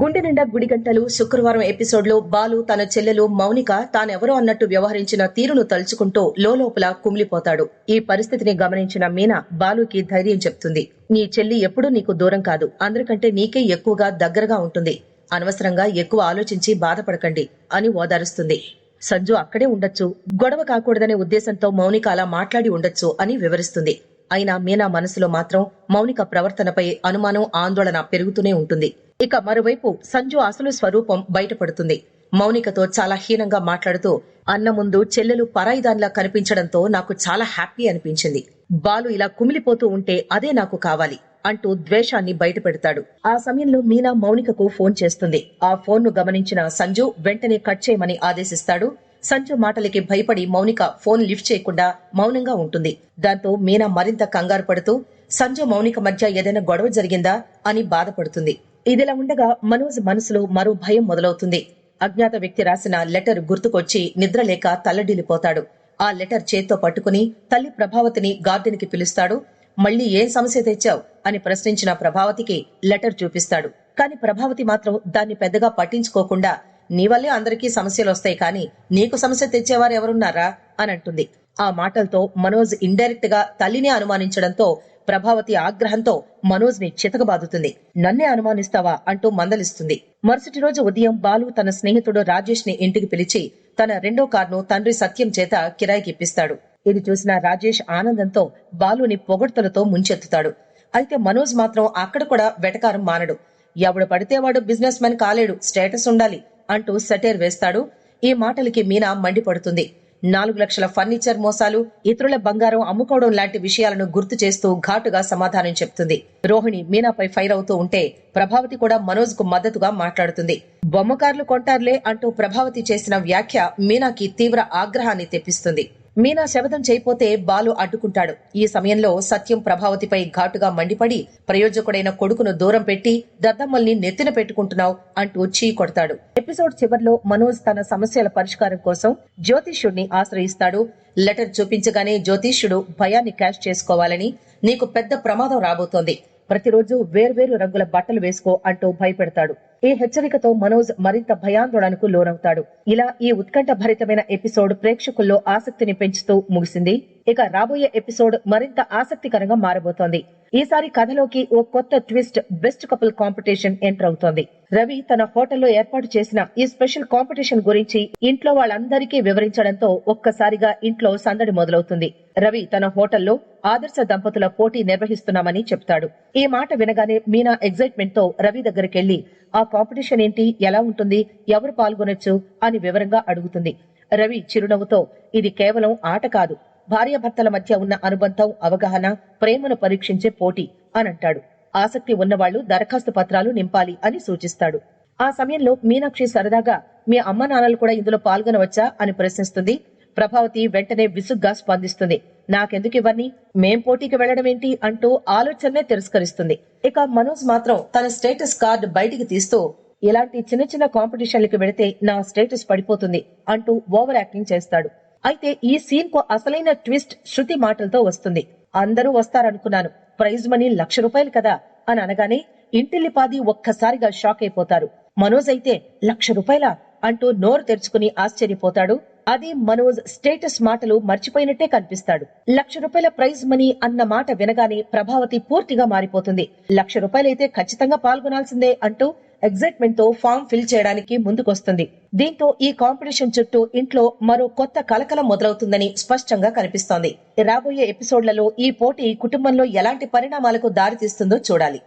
గుండె నిండా గుడిగంటలు శుక్రవారం ఎపిసోడ్లో బాలు తన చెల్లెలు మౌనిక తానెవరో అన్నట్టు వ్యవహరించిన తీరును తలుచుకుంటూ లోపల కుమిలిపోతాడు. ఈ పరిస్థితిని గమనించిన మీనా బాలుకి ధైర్యం చెప్తుంది. నీ చెల్లి ఎప్పుడూ నీకు దూరం కాదు. అందరికంటే నీకే ఎక్కువగా దగ్గరగా ఉంటుంది. అనవసరంగా ఎక్కువ ఆలోచించి బాధపడకండి అని ఓదారుస్తుంది. సంజు అక్కడే ఉండొచ్చు. గొడవ కాకూడదనే ఉద్దేశంతో మౌనిక అలా మాట్లాడి ఉండొచ్చు అని వివరిస్తుంది. అయినా మీనా మనసులో మాత్రం మౌనిక ప్రవర్తనపై అనుమానం ఆందోళన పెరుగుతూనే ఉంటుంది. ఇక మరోవైపు సంజు అసలు స్వరూపం బయటపడుతుంది. మౌనికతో చాలా హీనంగా మాట్లాడుతూ అన్న ముందు చెల్లెలు పరాయిదానిలా కనిపించడంతో నాకు చాలా హ్యాపీ అనిపించింది. బాలు ఇలా కుమిలిపోతూ ఉంటే అదే నాకు కావాలి అంటూ ద్వేషాన్ని బయటపెడతాడు. ఆ సమయంలో మీనా మౌనికకు ఫోన్ చేస్తుంది. ఆ ఫోన్ను గమనించిన సంజు వెంటనే కట్ చేయమని ఆదేశిస్తాడు. సంజు మాటలకి భయపడి మౌనిక ఫోన్ లిఫ్ట్ చేయకుండా మౌనంగా ఉంటుంది. దాంతో మీనా మరింత కంగారు పడుతూ సంజు మౌనిక మధ్య ఏదైనా గొడవ జరిగిందా? అని బాధపడుతుంది. ఇదిలా ఉండగా మనోజ్ మనసులో మరో భయం మొదలవుతుంది. అజ్ఞాత వ్యక్తి రాసిన లెటర్ గుర్తుకొచ్చి నిద్రలేక తల్లడిల్లిపోతాడు. ఆ లెటర్ చేత్తో పట్టుకుని తల్లి ప్రభావతిని గార్డెన్కి పిలుస్తాడు. మళ్ళీ ఏం సమస్య తెచ్చావు? అని ప్రశ్నించిన ప్రభావతికి లెటర్ చూపిస్తాడు. కాని ప్రభావతి మాత్రం దాన్ని పెద్దగా పట్టించుకోకుండా నీ వల్లే అందరికీ సమస్యలు వస్తాయి కానీ నీకు సమస్య తెచ్చేవారు ఎవరున్నారా? అని అంటుంది. ఆ మాటలతో మనోజ్ ఇండైరెక్ట్గా తల్లిని అనుమానించడంతో ప్రభావతి ఆగ్రహంతో మనోజ్ని చితకబాదుతుంది. నన్నే అనుమానిస్తావా? అంటూ మందలిస్తుంది. మరుసటి రోజు ఉదయం బాలు తన స్నేహితుడు రాజేష్ని ఇంటికి పిలిచి తన రెండో కార్ను తండ్రి సత్యం చేత కిరాయికిప్పిస్తాడు ఇది చూసిన రాజేష్ ఆనందంతో బాలుని పొగడ్తలతో ముంచెత్తుతాడు. అయితే మనోజ్ మాత్రం అక్కడ కూడా వెటకారం మానడు. ఎవడు పడితే వాడు బిజినెస్ మ్యాన్ కాలేడు స్టేటస్ ఉండాలి అంటూ సెటేర్ వేస్తాడు. ఈ మాటలకి మీనా మండిపడుతుంది. నాలుగు లక్షల ఫర్నిచర్ మోసాలు ఇతరుల బంగారం అమ్ముకోవడం లాంటి విషయాలను గుర్తు చేస్తూ ఘాటుగా సమాధానం చెప్తుంది. రోహిణి మీనాపై ఫైర్ అవుతూ ఉంటే ప్రభావతి కూడా మనోజ్కు మద్దతుగా మాట్లాడుతుంది. బొమ్మకార్లు కొంటారులే అంటూ ప్రభావతి చేసిన వ్యాఖ్య మీనాకి తీవ్ర ఆగ్రహాన్ని తెప్పిస్తుంది. మీనా శబదం చేయపోతే బాలు అడ్డుకుంటాడు. ఈ సమయంలో సత్యం ప్రభావతిపై ఘాటుగా మండిపడి ప్రయోజకుడైన కొడుకును దూరం పెట్టి దద్దమ్మల్ని నెత్తిన పెట్టుకుంటున్నావు అంటూ చీ కొడతాడు. ఎపిసోడ్ చివరిలో మనోజ్ తన సమస్యల పరిష్కారం కోసం జ్యోతిష్యుడిని ఆశ్రయిస్తాడు. లెటర్ చూపించగానే జ్యోతిష్యుడు భయాన్ని క్యాష్ చేసుకోవాలని నీకు పెద్ద ప్రమాదం రాబోతోంది. ప్రతిరోజు వేర్వేరు రంగుల బట్టలు వేసుకో అంటూ భయపెడతాడు. ఈ హెచ్చరికతో మనోజ్ మరింత భయాందోళనకు లోనవుతాడు. ఇలా ఈ ఉత్కంఠ భరితమైన ఎపిసోడ్ ప్రేక్షకుల్లో ఆసక్తిని పెంచుతూ ముగిసింది. ఇక రాబోయే ఎపిసోడ్ మరింత ఆసక్తికరంగా మారబోతోంది. ఈసారి కథలోకి ఓ కొత్త twist best couple competition enter అవుతోంది. రవి తన హోటల్లో ఏర్పాటు చేసిన ఈ స్పెషల్ కాంపిటీషన్ గురించి ఇంట్లో వాళ్ళందరికీ వివరించడంతో ఒక్కసారిగా ఇంట్లో సందడి మొదలవుతుంది. రవి తన హోటల్లో ఆదర్శ దంపతుల పోటీ నిర్వహిస్తున్నామని చెప్తాడు. ఈ మాట వినగానే మీనా ఎగ్జైట్మెంట్తో రవి దగ్గరికెళ్ళి ఆ కాంపిటీషన్ ఏంటి? ఎలా ఉంటుంది? ఎవరు పాల్గొనొచ్చు? అని వివరంగా అడుగుతుంది. రవి చిరునవ్వుతో ఇది కేవలం ఆట కాదు. భార్యాభర్తల మధ్య ఉన్న అనుబంధం అవగాహన ప్రేమను పరీక్షించే పోటీ అని అంటాడు. ఆసక్తి ఉన్నవాళ్ళు దరఖాస్తు పత్రాలు నింపాలి అని సూచిస్తాడు. ఆ సమయంలో మీనాక్షి సరదాగా మీ అమ్మ నాన్నలు కూడా ఇందులో పాల్గొనవచ్చా? అని ప్రశ్నిస్తుంది. ప్రభావతి వెంటనే విసుగ్గా స్పందిస్తుంది. నాకెందుకు ఇవన్నీ మేం పోటీకి వెళ్ళడం ఏంటి? అంటూ ఆలోచననే తిరస్కరిస్తుంది. ఇక మనోజ్ మాత్రం తన స్టేటస్ కార్డు బయటికి తీస్తూ ఇలాంటి చిన్న చిన్న కాంపిటీషన్లకు వెళితే నా స్టేటస్ పడిపోతుంది అంటూ ఓవర్ యాక్టింగ్ చేస్తాడు. అయితే ఈ సీన్కు అసలైన ట్విస్ట్ శృతి మాటలతో వస్తుంది. అందరూ వస్తారనుకున్నాను. ప్రైజ్ మనీ లక్ష రూపాయలు కదా అని అనగానే ఇంటిల్లిపాది ఒక్కసారిగా షాక్ అయిపోతారు. మనోజ్ అయితే లక్ష రూపాయల అంటూ నోరు తెరుచుకుని ఆశ్చర్యపోతాడు. అది మనోజ్ స్టేటస్ మాటలు మర్చిపోయినట్టే కనిపిస్తాడు. లక్ష రూపాయల ప్రైజ్ మనీ అన్న మాట వినగానే ప్రభావతి పూర్తిగా మారిపోతుంది. లక్ష రూపాయలైతే ఖచ్చితంగా పాల్గొనాల్సిందే అంటూ ఎగ్జైట్మెంట్తో ఫామ్ ఫిల్ చేయడానికి ముందుకొస్తుంది. దీంతో ఈ కాంపిటీషన్ చుట్టూ ఇంట్లో మరో కొత్త కలకలం మొదలవుతుందని స్పష్టంగా కనిపిస్తోంది. రాబోయే ఎపిసోడ్లలో ఈ పోటీ కుటుంబంలో ఎలాంటి పరిణామాలకు దారితీస్తుందో చూడాలి.